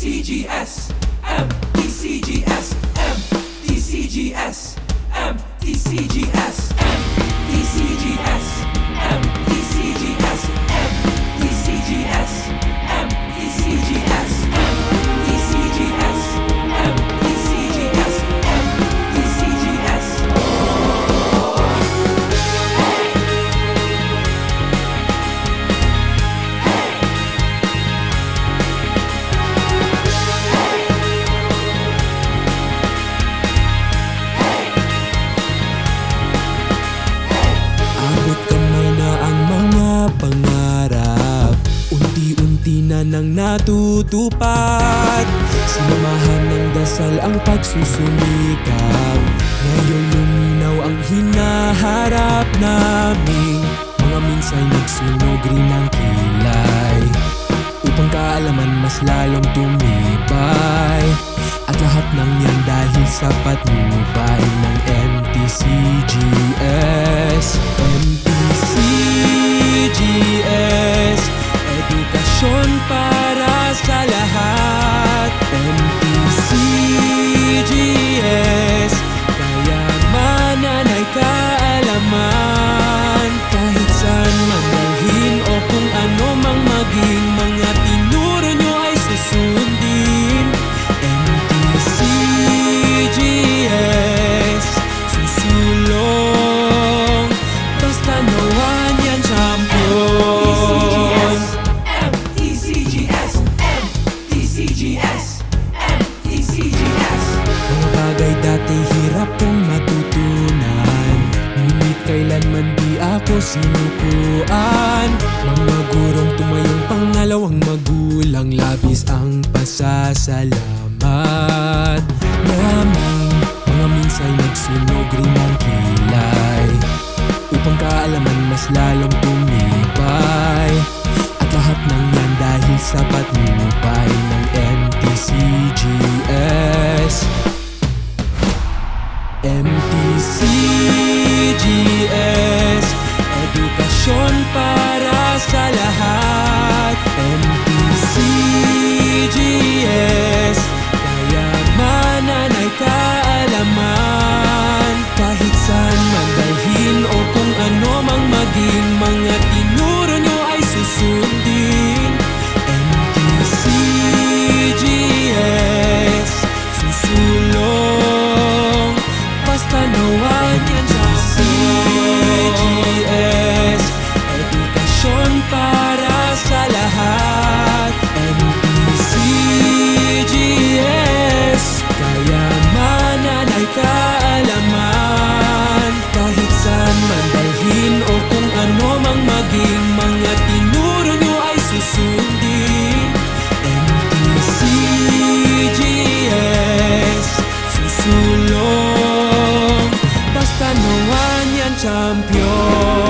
DCGS M DCGS M DCGS M DCGS nang natutupad. Sinamahan ng dasal ang pagsusumikap. Ngayon luminaw ang hinaharap namin. Mga minsay nagsunog rin ang kilay. Upang kaalaman mas lalong tumibay. At lahat ng yan dahil sa patnubay ng MTCGS MTCGS sinukuan Mga gurong tumayong pangalawang magulang Labis ang pasasalamat. Namang mga minsay nagsunog rin ang kilay Upang kaalaman mas lalong tumibay. At lahat ng yan dahil sa patnubay ng MTCGS MTCGS son para man o kung ano mang maging Mga tinuro nyo ay susundin. MTCGS Susulong. Basta nawan champion